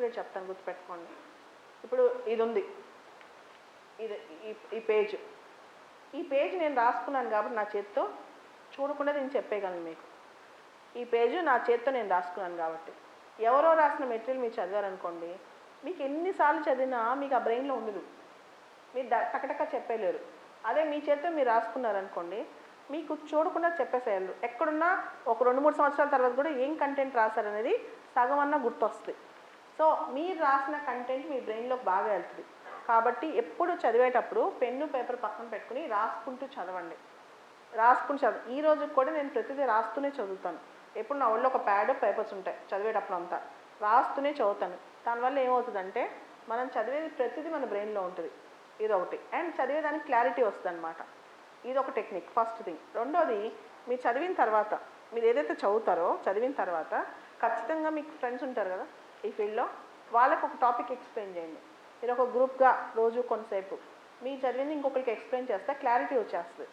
Secret చెప్తాను గుర్తుపెట్టుకోండి. ఇప్పుడు ఇది ఉంది ఇది ఈ ఈ పేజ్. ఈ పేజ్ నేను రాసుకున్నాను కాబట్టి నా చేత్తో చూడకుండా నేను చెప్పేయగలను మీకు. ఈ పేజ్ నా చేత్తో నేను రాసుకున్నాను కాబట్టి. ఎవరో రాసిన మెటీరియల్ మీరు చదివారనుకోండి మీకు ఎన్నిసార్లు చదివినా మీకు ఆ బ్రెయిన్లో ఉండదు. మీరు టకటక చెప్పలేరు. అదే మీ చేత్తో మీరు రాసుకున్నారనుకోండి మీకు చూడకుండా చెప్పేసేయాలి. ఎక్కడున్నా ఒక రెండు మూడు సంవత్సరాల తర్వాత కూడా ఏం కంటెంట్ రాశారనేది సగం అన్నా గుర్తొస్తుంది. సో మీరు రాసిన కంటెంట్ మీ బ్రెయిన్లోకి బాగా వెళ్తుంది. కాబట్టి ఎప్పుడు చదివేటప్పుడు పెన్ను పేపర్ పక్కన పెట్టుకుని రాసుకుంటూ చదవండి. రాసుకుని చదువు ఈ రోజు కూడా నేను ప్రతిదీ రాస్తూనే చదువుతాను. ఎప్పుడు నా ఒళ్ళో ఒక ప్యాడ్ పేపర్స్ ఉంటాయి చదివేటప్పుడు అంతా రాస్తూనే చదువుతాను. దానివల్ల ఏమవుతుందంటే మనం చదివేది ప్రతిదీ మన బ్రెయిన్లో ఉంటుంది. ఇది ఒకటి అండ్ చదివేదానికి క్లారిటీ వస్తుంది అనమాట ఇది ఒక టెక్నిక్ ఫస్ట్ థింగ్ రెండోది మీరు చదివిన తర్వాత మీరు ఏదైతే చదువుతారో చదివిన తర్వాత ఖచ్చితంగా మీకు ఫ్రెండ్స్ ఉంటారు కదా? ఈ ఫీల్డ్లో వాళ్ళకు ఒక టాపిక్ ఎక్స్ప్లెయిన్ చేయండి. మీరు ఒక గ్రూప్గా రోజు కొంతసేపు మీరు చదివింది ఇంకొకరికి ఎక్స్ప్లెయిన్ చేస్తే క్లారిటీ వచ్చేస్తుంది.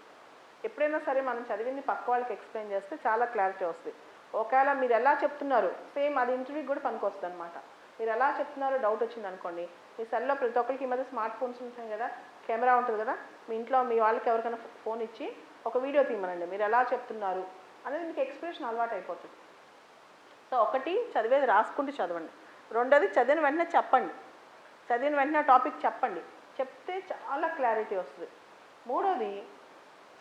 ఎప్పుడైనా సరే మనం చదివింది పక్క వాళ్ళకి ఎక్స్ప్లెయిన్ చేస్తే చాలా క్లారిటీ వస్తుంది. ఒకవేళ మీరు ఎలా చెప్తున్నారు సేమ్ అది ఇంటర్వ్యూకి కూడా పనికొస్తుంది అనమాట మీరు ఎలా చెప్తున్నారో డౌట్ వచ్చింది అనుకోండి మీ సెల్లో ప్రతి ఒక్కరికి ఈ మధ్య స్మార్ట్ ఫోన్స్ ఉంటాయి కదా కెమెరా ఉంటుంది కదా మీ ఇంట్లో మీ వాళ్ళకి ఎవరికైనా ఫోన్ ఇచ్చి ఒక వీడియో తీయమనండి. మీరు ఎలా చెప్తున్నారు అనేది మీకు ఎక్స్ప్రెషన్ అలవాటు అయిపోతుంది సో ఒకటి చదివేది రాసుకుంటూ చదవండి. రెండోది చదివిన వెంటనే చెప్పండి. చదివిన వెంటనే టాపిక్ చెప్పండి. చెప్తే చాలా క్లారిటీ వస్తుంది. మూడోది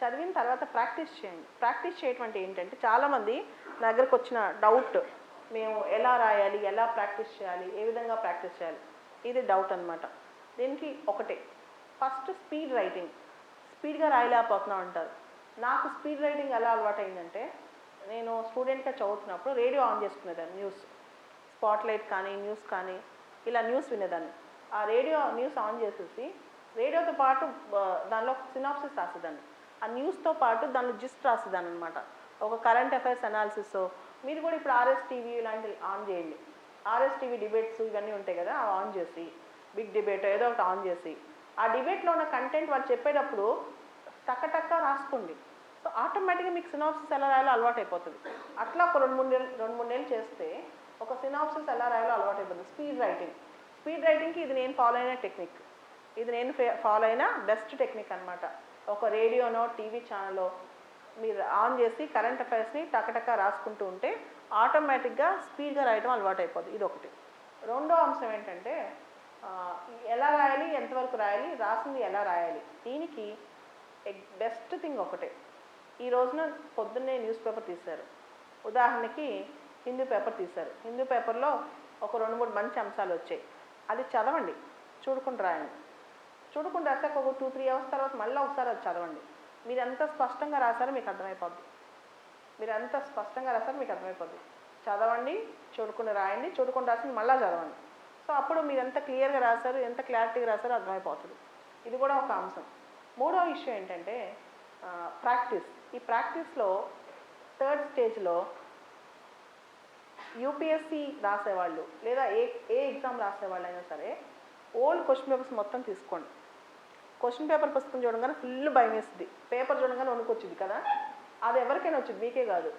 చదివిన తర్వాత ప్రాక్టీస్ చేయండి. ప్రాక్టీస్ చేయటం అంటే ఏంటంటే చాలామంది నా దగ్గరకు వచ్చిన డౌట్ మేము ఎలా రాయాలి ఎలా ప్రాక్టీస్ చేయాలి ఏ విధంగా ప్రాక్టీస్ చేయాలి ఇది డౌట్ అనమాట దీనికి ఒకటే. First speed writing. స్పీడ్గా రాయలేకపోతున్నాం అంటారు. నాకు స్పీడ్ రైటింగ్ ఎలా అలవాటు నేను స్టూడెంట్గా చదువుతున్నప్పుడు రేడియో ఆన్ చేసుకునేదాన్ని న్యూస్. స్పాట్లైట్ కానీ న్యూస్ కానీ ఇలా న్యూస్ వినేదాన్ని. ఆ రేడియో న్యూస్ ఆన్ చేసేసి రేడియోతో పాటు దానిలో సినాప్సిస్ రాసేదాన్ని. ఆ న్యూస్తో పాటు దానిలో జిస్ట్ రాసేదాన్ని అనమాట ఒక కరెంట్ అఫైర్స్ అనాలిసిస్ మీరు కూడా ఇప్పుడు ఆర్ఎస్ టీవీ ఇలాంటివి ఆన్ చేయండి. ఆర్ఎస్ టీవీ డిబేట్స్ ఇవన్నీ ఉంటాయి కదా అవి ఆన్ చేసి బిగ్ డిబేట్ ఏదో ఒకటి ఆన్ చేసి. ఆ డిబేట్లో ఉన్న కంటెంట్ వాళ్ళు చెప్పేటప్పుడు టక్క టక్క రాసుకోండి. సో ఆటోమేటిక్గా మీకు సినాప్సిస్ ఎలా రాయాలో అలవాటు అయిపోతుంది అట్లా ఒక రెండు మూడు నెలలు రెండు మూడు నెలలు చేస్తే ఒక సినాప్సిస్ ఎలా రాయాలో అలవాటు అయిపోతుంది స్పీడ్ రైటింగ్. స్పీడ్ రైటింగ్కి ఇది నేను ఫాలో అయిన టెక్నిక్. ఇది నేను ఫాలో అయిన బెస్ట్ టెక్నిక్ అనమాట ఒక రేడియోనో టీవీ ఛానల్లో మీరు ఆన్ చేసి కరెంట్ అఫైర్స్ని టకటక రాసుకుంటూ ఉంటే ఆటోమేటిక్గా స్పీడ్గా రాయడం అలవాటు అయిపోతుంది ఇది ఒకటి రెండో అంశం ఏంటంటే ఎలా రాయాలి ఎంతవరకు రాయాలి రాసింది ఎలా రాయాలి. దీనికి బెస్ట్ థింగ్ ఒకటే. ఈ రోజున పొద్దున్నే న్యూస్ పేపర్ తీశారు. ఉదాహరణకి హిందూ పేపర్ తీశారు. హిందూ పేపర్లో ఒక రెండు మూడు మంచి అంశాలు వచ్చాయి. అది చదవండి. చూడకుండా రాయండి. చూడకుండా రాసాక ఒక టూ త్రీ అవర్స్ తర్వాత మళ్ళీ ఒకసారి అది చదవండి. మీరు ఎంత స్పష్టంగా రాశారో మీకు అర్థమైపోద్ది. మీరు ఎంత స్పష్టంగా రాశారో మీకు అర్థమైపోద్ది. చదవండి చూడకుండా రాయండి చూడకుండా రాసి మళ్ళీ చదవండి. సో అప్పుడు మీరు ఎంత క్లియర్గా రాశారు ఎంత క్లారిటీగా రాశారో అర్థమైపోతుంది. ఇది కూడా ఒక అంశం. మూడో విషయం ఏంటంటే ప్రాక్టీస్. ఈ ప్రాక్టీస్లో థర్డ్ స్టేజ్లో యూపీఎస్సి రాసేవాళ్ళు లేదా ఏ ఏ ఎగ్జామ్ రాసేవాళ్ళు అయినా సరే ఓల్డ్ క్వశ్చన్ పేపర్స్ మొత్తం తీసుకోండి. క్వశ్చన్ పేపర్ పుస్తకం చూడగానే ఫుల్ భయం వేస్తుంది. పేపర్ చూడగానే వణుకొచ్చింది కదా? అది ఎవరికైనా వచ్చింది? మీకే కాదు.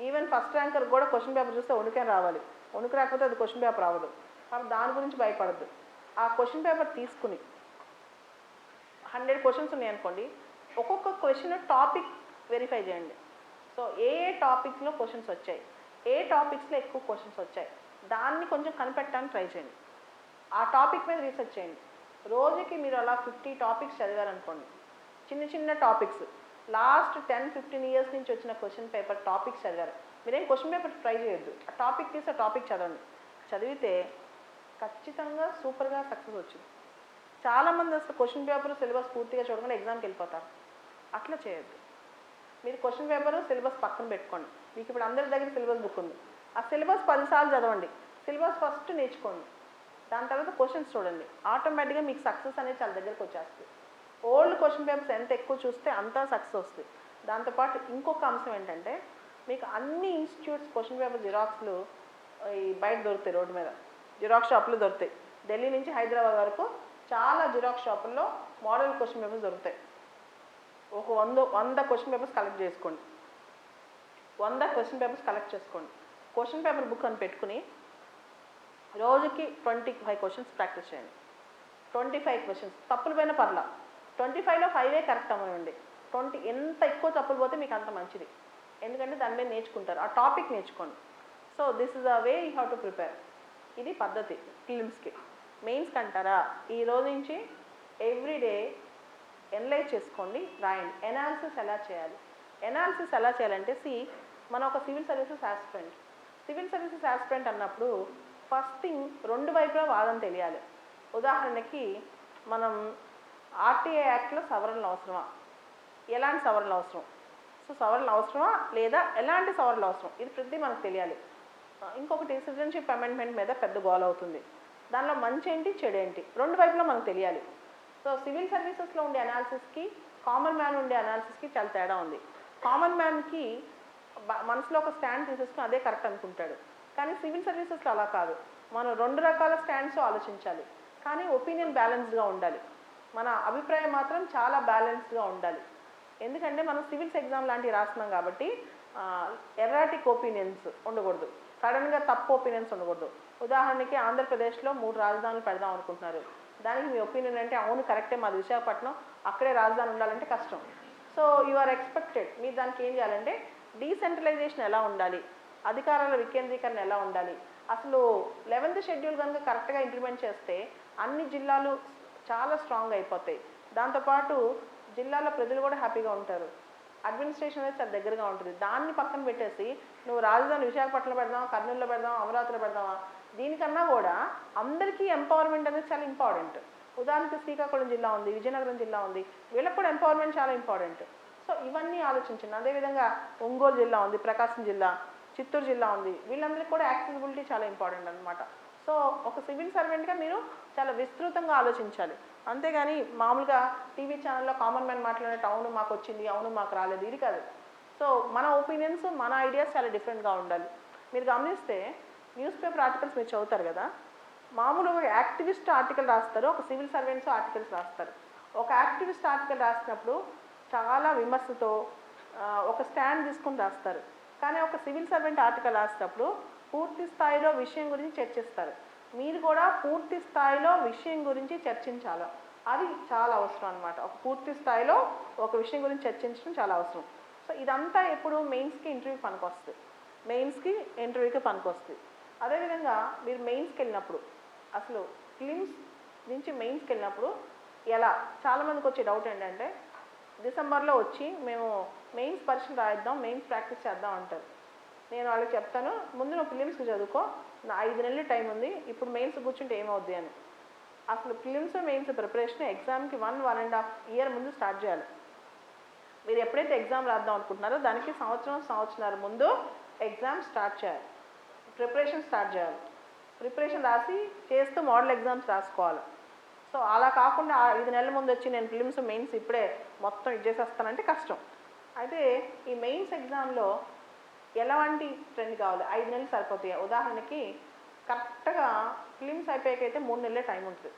ఈవెన్ ఫస్ట్ ర్యాంకర్ కూడా క్వశ్చన్ పేపర్ చూస్తే వణుకే రావాలి. వణుకు రాకపోతే అది క్వశ్చన్ పేపర్ రావదు. కాబట్టి దాని గురించి భయపడద్దు. ఆ క్వశ్చన్ పేపర్ తీసుకుని హండ్రెడ్ క్వశ్చన్స్ ఉన్నాయి అనుకోండి ఒక్కొక్క క్వశ్చన్ టాపిక్ వెరిఫై చేయండి. సో ఏ ఏ టాపిక్స్లో క్వశ్చన్స్ వచ్చాయి? ఏ టాపిక్స్లో ఎక్కువ క్వశ్చన్స్ వచ్చాయి? దాన్ని కొంచెం కనిపెట్టడానికి ట్రై చేయండి. ఆ టాపిక్ మీద రీసెర్చ్ చేయండి. రోజుకి మీరు అలా ఫిఫ్టీ టాపిక్స్ చదివారనుకోండి. చిన్న చిన్న topics last ten fifteen years నుంచి వచ్చిన క్వశ్చన్ పేపర్ టాపిక్స్ చదివారు. మీరేం క్వశ్చన్ పేపర్ ట్రై చేయొద్దు. ఆ టాపిక్ తీసి ఆ టాపిక్ చదవండి. చదివితే ఖచ్చితంగా సూపర్గా సక్సెస్ వచ్చింది. చాలామంది అసలు క్వశ్చన్ పేపర్ సిలబస్ పూర్తిగా చూడకుండా ఎగ్జామ్కి వెళ్ళిపోతారు. అట్లా చేయొద్దు. మీరు క్వశ్చన్ పేపర్ సిలబస్ పక్కన పెట్టుకోండి. మీకు ఇప్పుడు అందరి దగ్గర సిలబస్ బుక్ ఉంది. ఆ సిలబస్ పదిసార్లు చదవండి. సిలబస్ ఫస్ట్ నేర్చుకోండి. దాని తర్వాత క్వశ్చన్స్ చూడండి. ఆటోమేటిక్గా మీకు సక్సెస్ అనేది చాలా దగ్గరకు వచ్చేస్తుంది. ఓల్డ్ క్వశ్చన్ పేపర్స్ ఎంత ఎక్కువ చూస్తే అంతా సక్సెస్ వస్తుంది. దాంతోపాటు ఇంకొక అంశం ఏంటంటే మీకు అన్ని ఇన్స్టిట్యూట్స్ క్వశ్చన్ పేపర్ జిరాక్స్లు ఈ బయట దొరుకుతాయి రోడ్డు మీద. జిరాక్స్ షాపులు దొరుకుతాయి. ఢిల్లీ నుంచి హైదరాబాద్ వరకు చాలా జిరాక్స్ షాపుల్లో మోడల్ క్వశ్చన్ పేపర్స్ దొరుకుతాయి. ఒక వంద వంద క్వశ్చన్ పేపర్స్ కలెక్ట్ చేసుకోండి. వంద క్వశ్చన్ పేపర్స్ కలెక్ట్ చేసుకోండి. క్వశ్చన్ పేపర్ బుక్ అని పెట్టుకుని రోజుకి ట్వంటీ ఫైవ్ క్వశ్చన్స్ ప్రాక్టీస్ చేయండి. ట్వంటీ ఫైవ్ క్వశ్చన్స్ తప్పులు పోయిన పర్లా. ట్వంటీ ఫైవ్లో ఫైవే కరెక్ట్ అవ్వండి ట్వంటీ ఎంత ఎక్కువ తప్పులు పోతే మీకు అంత మంచిది. ఎందుకంటే దాని మీద నేర్చుకుంటారు. ఆ టాపిక్ నేర్చుకోండి. So this is a way you have to prepare ఇది పద్ధతి. ఫిలిమ్స్కి మెయిన్స్కి అంటారా ఈ రోజు నుంచి ఎవ్రీడే ఎనలైజ్ చేసుకోండి రాయండి. ఎనాలిసిస్ ఎలా చేయాలి? ఎనాలిసిస్ ఎలా చేయాలంటే సి మన ఒక civil services aspirant civil services aspirant అన్నప్పుడు ఫస్ట్ థింగ్ రెండు వైపులా వాదన తెలియాలి. ఉదాహరణకి మనం ఆర్టీఐ యాక్ట్లో సవరణలు అవసరమా? ఎలాంటి సవరణలు అవసరం? సో సవరణలు అవసరమా? లేదా ఎలాంటి సవరణలు అవసరం? ఇది ప్రతి మనకు తెలియాలి. ఇంకొకటి సిటిజన్షిప్ అమెండ్మెంట్ మీద పెద్ద గోల్ అవుతుంది. దానిలో మంచి ఏంటి చెడు ఏంటి? రెండు వైపులా మనకు తెలియాలి. సో సివిల్ సర్వీసెస్లో ఉండే అనాలిసిస్కి కామన్ మ్యాన్ ఉండే అనాలిసిస్కి చాలా తేడా ఉంది. కామన్ మ్యాన్కి మనసులో ఒక స్టాండ్ తీసేసుకుని అదే కరెక్ట్ అనుకుంటాడు. కానీ సివిల్ సర్వీసెస్లో అలా కాదు. మనం రెండు రకాల స్టాండ్స్ ఆలోచించాలి. కానీ ఒపీనియన్ బ్యాలెన్స్డ్గా ఉండాలి. మన అభిప్రాయం మాత్రం చాలా బ్యాలెన్స్డ్గా ఉండాలి. ఎందుకంటే మనం సివిల్స్ ఎగ్జామ్ లాంటివి రాస్తున్నాం కాబట్టి ఎర్రాటిక్ ఒపీనియన్స్ ఉండకూడదు. సడన్గా తప్పు ఒపీనియన్స్ ఉండకూడదు. ఉదాహరణకి ఆంధ్రప్రదేశ్లో మూడు రాజధానులు పెడదాం అనుకుంటున్నారు. దానికి మీ ఒపీనియన్ అంటే అవును కరెక్టే మాది విశాఖపట్నం అక్కడే రాజధాని ఉండాలంటే కష్టం. సో యు ఆర్ ఎక్స్పెక్టెడ్ మీరు దానికి ఏం చేయాలంటే డీసెంట్రలైజేషన్ ఎలా ఉండాలి? అధికారాల వికేంద్రీకరణ ఎలా ఉండాలి? అసలు లెవెన్త్ షెడ్యూల్ కనుక కరెక్ట్గా ఇంప్లిమెంట్ చేస్తే అన్ని జిల్లాలు చాలా స్ట్రాంగ్ అయిపోతాయి. దాంతోపాటు జిల్లాలో ప్రజలు కూడా హ్యాపీగా ఉంటారు. అడ్మినిస్ట్రేషన్ అనేది చాలా దగ్గరగా ఉంటుంది. దాన్ని పక్కన పెట్టేసి నువ్వు రాజధాని విశాఖపట్నంలో పెడదామా కర్నూలులో పెడదామా అమరావతిలో పెడదామా దీనికన్నా కూడా అందరికీ ఎంపవర్మెంట్ అనేది చాలా ఇంపార్టెంట్ ఉదాహరణకి శ్రీకాకుళం జిల్లా ఉంది విజయనగరం జిల్లా ఉంది వీళ్ళకి కూడా ఎంపవర్మెంట్ చాలా ఇంపార్టెంట్ సో ఇవన్నీ ఆలోచించండి. అదేవిధంగా ఒంగోలు జిల్లా ఉంది ప్రకాశం జిల్లా చిత్తూరు జిల్లా ఉంది వీళ్ళందరికీ కూడా యాక్సెసిబిలిటీ చాలా ఇంపార్టెంట్ అనమాట సో ఒక సివిల్ సర్వెంట్గా మీరు చాలా విస్తృతంగా ఆలోచించాలి. అంతేగాని మామూలుగా టీవీ ఛానల్లో కామన్ మ్యాన్ మాట్లాడే అవును మాకు వచ్చింది అవును మాకు రాలేదు ఇది కాదు. సో మన ఒపీనియన్స్ మన ఐడియాస్ చాలా డిఫరెంట్గా ఉండాలి. మీరు గమనిస్తే న్యూస్ పేపర్ ఆర్టికల్స్ మీరు చదువుతారు కదా మామూలుగా యాక్టివిస్ట్ ఆర్టికల్ రాస్తారు ఒక సివిల్ సర్వెంట్స్ ఆర్టికల్స్ రాస్తారు. ఒక యాక్టివిస్ట్ ఆర్టికల్ రాసినప్పుడు చాలా విమర్శతో ఒక స్టాండ్ తీసుకుని రాస్తారు. కానీ ఒక సివిల్ సర్వెంట్ ఆర్టికల్ రాసినప్పుడు పూర్తి స్థాయిలో విషయం గురించి చర్చిస్తారు. మీరు కూడా పూర్తి స్థాయిలో విషయం గురించి చర్చించాలి? అది చాలా అవసరం అనమాట ఒక పూర్తి స్థాయిలో ఒక విషయం గురించి చర్చించడం చాలా అవసరం. సో ఇదంతా ఎప్పుడు మెయిన్స్కి ఇంటర్వ్యూ పనికొస్తుంది. మెయిన్స్కి ఇంటర్వ్యూకి పనికొస్తుంది. అదేవిధంగా మీరు మెయిన్స్కి వెళ్ళినప్పుడు అసలు ఫిలిమ్స్ నుంచి మెయిన్స్కి వెళ్ళినప్పుడు ఎలా? చాలామందికి వచ్చే డౌట్ ఏంటంటే డిసెంబర్లో వచ్చి మేము మెయిన్స్ పరీక్షలు రాయిద్దాం మెయిన్స్ ప్రాక్టీస్ చేద్దాం అంటారు. నేను వాళ్ళకి చెప్తాను ముందు నువ్వు ఫిలిమ్స్కి చదువుకో నా ఐదు నెలలు టైం ఉంది ఇప్పుడు మెయిన్స్ కూర్చుంటే ఏమవుద్ది అని. అసలు ఫిలిమ్స్ మెయిన్స్ ప్రిపరేషన్ ఎగ్జామ్కి one one and half year ముందు స్టార్ట్ చేయాలి. మీరు ఎప్పుడైతే ఎగ్జామ్ రాద్దాం అనుకుంటున్నారో దానికి సంవత్సరం సంవత్సరాల ముందు ఎగ్జామ్ స్టార్ట్ చేయాలి. ప్రిపరేషన్ స్టార్ట్ చేయాలి. ప్రిపరేషన్ రాసి చేస్తూ మోడల్ ఎగ్జామ్స్ రాసుకోవాలి. సో అలా కాకుండా ఐదు నెలల ముందు వచ్చి నేను ఫిలిమ్స్ మెయిన్స్ ఇప్పుడే మొత్తం ఇది చేసేస్తానంటే కష్టం. అయితే ఈ మెయిన్స్ ఎగ్జామ్లో ఎలాంటి ట్రెండ్ కావాలి? ఐదు నెలలు సరిపోతాయి? ఉదాహరణకి కరెక్ట్గా ఫిలిమ్స్ అయిపోయాక అయితే మూడు నెలలే టైం ఉంటుంది.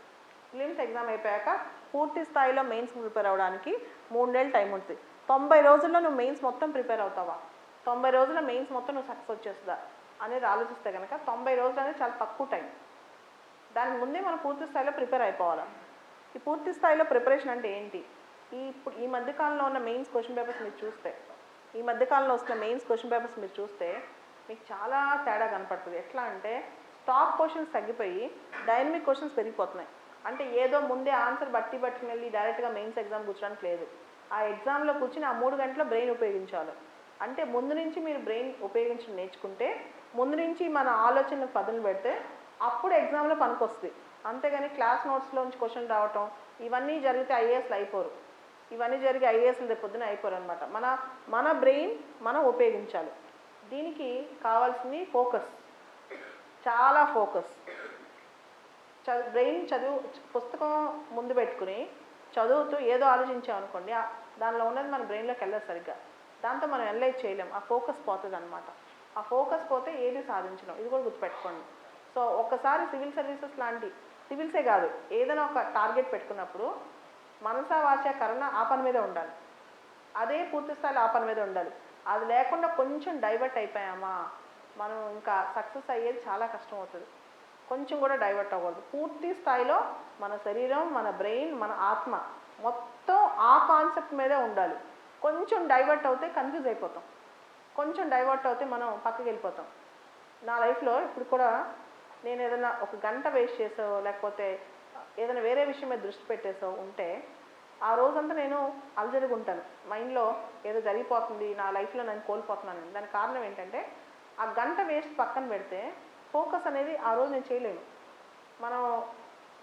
ఫిలిమ్స్ ఎగ్జామ్ అయిపోయాక పూర్తి స్థాయిలో మెయిన్స్ ప్రిపేర్ అవ్వడానికి మూడు నెలలు టైం ఉంటుంది. తొంభై రోజుల్లో నువ్వు మెయిన్స్ మొత్తం ప్రిపేర్ అవుతావా? తొంభై రోజుల మెయిన్స్ మొత్తం నువ్వు సక్సెస్ వచ్చేస్తుందా? అనేది ఆలోచిస్తే కనుక తొంభై రోజులు అనేది చాలా తక్కువ టైం. దానికి ముందే మనం పూర్తి స్థాయిలో ప్రిపేర్ అయిపోవాలి? ఈ పూర్తి స్థాయిలో ప్రిపరేషన్ అంటే ఏంటి? ఈ ఇప్పుడు ఈ మధ్యకాలంలో ఉన్న మెయిన్స్ క్వశ్చన్ పేపర్స్ మీరు చూస్తే ఈ మధ్యకాలంలో వస్తున్న మెయిన్స్ క్వశ్చన్ పేపర్స్ మీరు చూస్తే మీకు చాలా తేడా కనపడుతుంది. ఎట్లా అంటే స్టాక్ క్వశ్చన్స్ తగ్గిపోయి డైనమిక్ క్వశ్చన్స్ పెరిగిపోతున్నాయి. అంటే ఏదో ముందే ఆన్సర్ బట్టి బట్టి వెళ్ళి డైరెక్ట్గా మెయిన్స్ ఎగ్జామ్ కూర్చోడానికి లేదు. ఆ ఎగ్జామ్లో కూర్చుని ఆ మూడు గంటల బ్రెయిన్ ఉపయోగించాలి. అంటే ముందు నుంచి మీరు బ్రెయిన్ ఉపయోగించడం నేర్చుకుంటే ముందు నుంచి మన ఆలోచన పదులు పెడితే అప్పుడు ఎగ్జామ్లో పనికొస్తుంది అంతేగాని క్లాస్ నోట్స్లోంచి క్వశ్చన్ రావటం ఇవన్నీ జరిగితే ఐఏఎస్లు అయిపోరు. ఇవన్నీ జరిగి ఐఏఎస్లు రేపు పొద్దున అయిపోరు అనమాట మన మన బ్రెయిన్ మనం ఉపయోగించాలి. దీనికి కావాల్సింది ఫోకస్ చాలా ఫోకస్ చదువు బ్రెయిన్ చదువు పుస్తకం ముందు పెట్టుకుని చదువుతూ ఏదో ఆలోచించాం అనుకోండి ఆ- దానిలో ఉన్నది మన బ్రెయిన్లోకి వెళ్ళదు సరిగ్గా. దాంతో మనం ఎన్లైజ్ చేయలేం. ఆ ఫోకస్ పోతుంది అనమాట ఆ ఫోకస్ పోతే ఏది సాధించడం ఇది కూడా గుర్తుపెట్టుకోండి. సో ఒక్కసారి సివిల్ సర్వీసెస్ లాంటి సివిల్సే కాదు ఏదైనా ఒక టార్గెట్ పెట్టుకున్నప్పుడు మనసా వాచ కరణ ఆ పని మీద ఉండాలి. అదే పూర్తి స్థాయిలో ఆ పని మీద ఉండాలి. అది లేకుండా కొంచెం డైవర్ట్ అయిపోయామా మనం ఇంకా సక్సెస్ అయ్యేది చాలా కష్టం అవుతుంది కొంచెం కూడా డైవర్ట్ అవ్వకూడదు పూర్తి స్థాయిలో మన శరీరం మన బ్రెయిన్ మన ఆత్మ మొత్తం ఆ కాన్సెప్ట్ మీదే ఉండాలి. కొంచెం డైవర్ట్ అవుతే కన్ఫ్యూజ్ అయిపోతాం. కొంచెం డైవర్ట్ అవుతే మనం పక్కకి వెళ్ళిపోతాం. నా లైఫ్లో ఇప్పుడు కూడా నేను ఏదైనా ఒక గంట వేస్ట్ చేసో లేకపోతే ఏదైనా వేరే విషయం మీద దృష్టి పెట్టేసో ఉంటే ఆ రోజంతా నేను అలజడిగా ఉంటాను. మైండ్లో ఏదో జరిగిపోతుంది నా లైఫ్లో నేను కోల్పోతున్నాను దానికి కారణం ఏంటంటే ఆ గంట వేస్ట్ పక్కన పెడితే ఫోకస్ అనేది ఆ రోజు నేను చేయలేను. మనం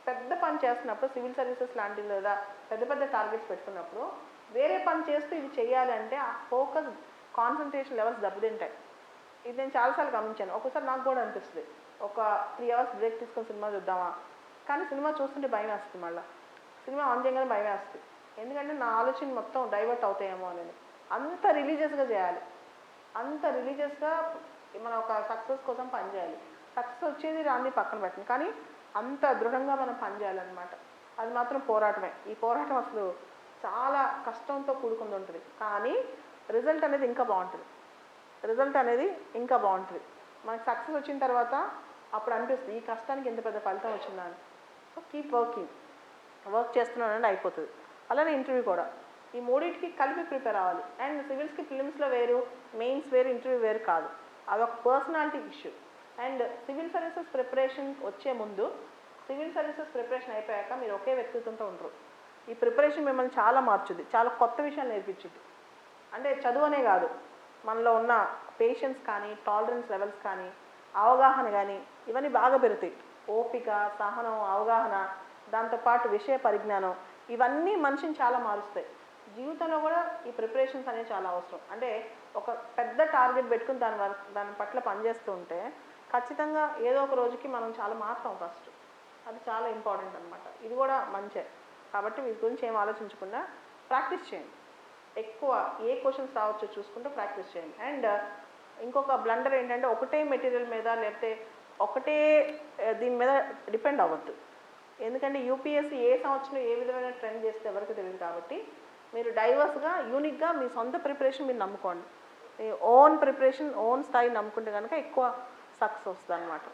పెద్ద పని చేస్తున్నప్పుడు సివిల్ సర్వీసెస్ లాంటివి లేదా పెద్ద పెద్ద టార్గెట్స్ పెట్టుకున్నప్పుడు వేరే పని చేస్తూ ఇది చేయాలి అంటే ఆ ఫోకస్ కాన్సన్ట్రేషన్ లెవెల్స్ దెబ్బతింటాయి. ఇది నేను చాలాసార్లు గమనించాను. ఒకసారి నాకు కూడా అనిపిస్తుంది. ఒక త్రీ అవర్స్ బ్రేక్ తీసుకొని సినిమా చూద్దామా? కానీ సినిమా చూస్తుంటే భయం వేస్తుంది మళ్ళీ. సినిమా ఆన్ చేయగానే భయం వేస్తుంది. ఎందుకంటే నా ఆలోచన మొత్తం డైవర్ట్ అవుతాయేమో అనేది. అంత రిలీజియస్గా చేయాలి. అంత రిలీజియస్గా మనం ఒక సక్సెస్ కోసం పనిచేయాలి సక్సెస్ వచ్చేది రాంది పక్కన పెట్టండి. కానీ అంత దృఢంగా మనం పనిచేయాలన్నమాట అది మాత్రం పోరాటమే. ఈ పోరాటం అసలు చాలా కష్టంతో కూడుకుంది ఉంటుంది. కానీ రిజల్ట్ అనేది ఇంకా బాగుంటుంది. రిజల్ట్ అనేది ఇంకా బాగుంటుంది. మనకి సక్సెస్ వచ్చిన తర్వాత అప్పుడు అనిపిస్తుంది ఈ కష్టానికి ఎంత పెద్ద ఫలితం వచ్చిందా అని. సో కీప్ వర్కింగ్ వర్క్ చేస్తున్నానండి అయిపోతుంది. అలానే ఇంటర్వ్యూ కూడా. ఈ మూడింటికి కలిపి ప్రిపేర్ అవ్వాలి. అండ్ సివిల్స్కి ఫిలిమ్స్లో వేరు మెయిన్స్ వేరు ఇంటర్వ్యూ వేరు కాదు. అదొక personality issue. And civil services preparation వచ్చే ముందు సివిల్ సర్వీసెస్ ప్రిపరేషన్ అయిపోయాక మీరు ఒకే వ్యక్తిత్వంతో ఉండరు ఈ ప్రిపరేషన్ మిమ్మల్ని చాలా మార్చుద్ది. చాలా కొత్త విషయాలు నేర్పించుద్ది అంటే చదువు అనే కాదు. మనలో ఉన్న పేషెన్స్ కానీ టాలరెన్స్ లెవెల్స్ కానీ అవగాహన కానీ ఇవన్నీ బాగా పెరుగుతాయి. ఓపిక సహనం అవగాహన దాంతోపాటు విషయ పరిజ్ఞానం ఇవన్నీ మనిషిని చాలా మారుస్తాయి. జీవితంలో కూడా ఈ ప్రిపరేషన్స్ అనేవి చాలా అవసరం. అంటే ఒక పెద్ద టార్గెట్ పెట్టుకుని దాని దాని పట్ల పనిచేస్తూ ఉంటే ఖచ్చితంగా ఏదో ఒక రోజుకి మనం చాలా మారుతాం ఫస్ట్ అది చాలా ఇంపార్టెంట్ అనమాట ఇది కూడా మంచే. కాబట్టి వీటి గురించి ఏం ఆలోచించకుండా ప్రాక్టీస్ చేయండి. ఎక్కువ ఏ క్వశ్చన్స్ రావచ్చో చూసుకుంటూ ప్రాక్టీస్ చేయండి. అండ్ uh, ఇంకొక బ్లండర్ ఏంటంటే ఒకటే మెటీరియల్ మీద లేకపోతే ఒకటే uh, దీని మీద డిపెండ్ అవ్వద్దు. ఎందుకంటే యూపీఎస్సీ ఏ సంవత్సరం ఏ విధమైన ట్రెండ్ చేస్తే ఎవరికి తెలియదు కాబట్టి మీరు డైవర్స్గా యూనిక్గా మీ సొంత ప్రిపరేషన్ మీరు నమ్ముకోండి. మీ ఓన్ ప్రిపరేషన్ ఓన్ స్థాయి నమ్ముకుంటే కనుక ఎక్కువ సక్సెస్ వస్తుంది అనమాట